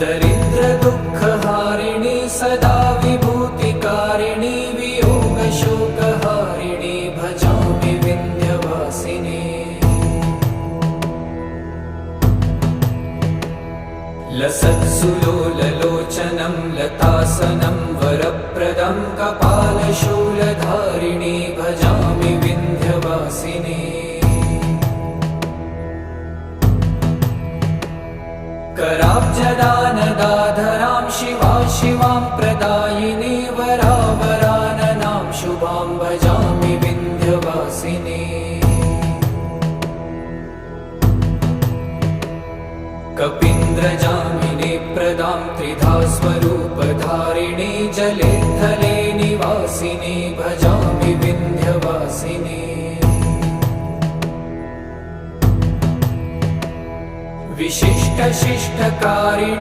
दरिद्रदुःखहारिणि सदा विभूतिकारिणि लसत्सुलोललोचनं लतासनं वरप्रदं कपालशूलधारिणि भजामि कराब्जदानदाधरां शिवा प्रदायिनी वरावराननां शुभां भजामि विन्ध्यवासिनी। कपीन्द्रजामिने प्रदां त्रिधा स्वरूपधारिणि जले थले निवासिनि भजामि विन्ध्यवासिनि। विशिष्टशिष्टकारिणि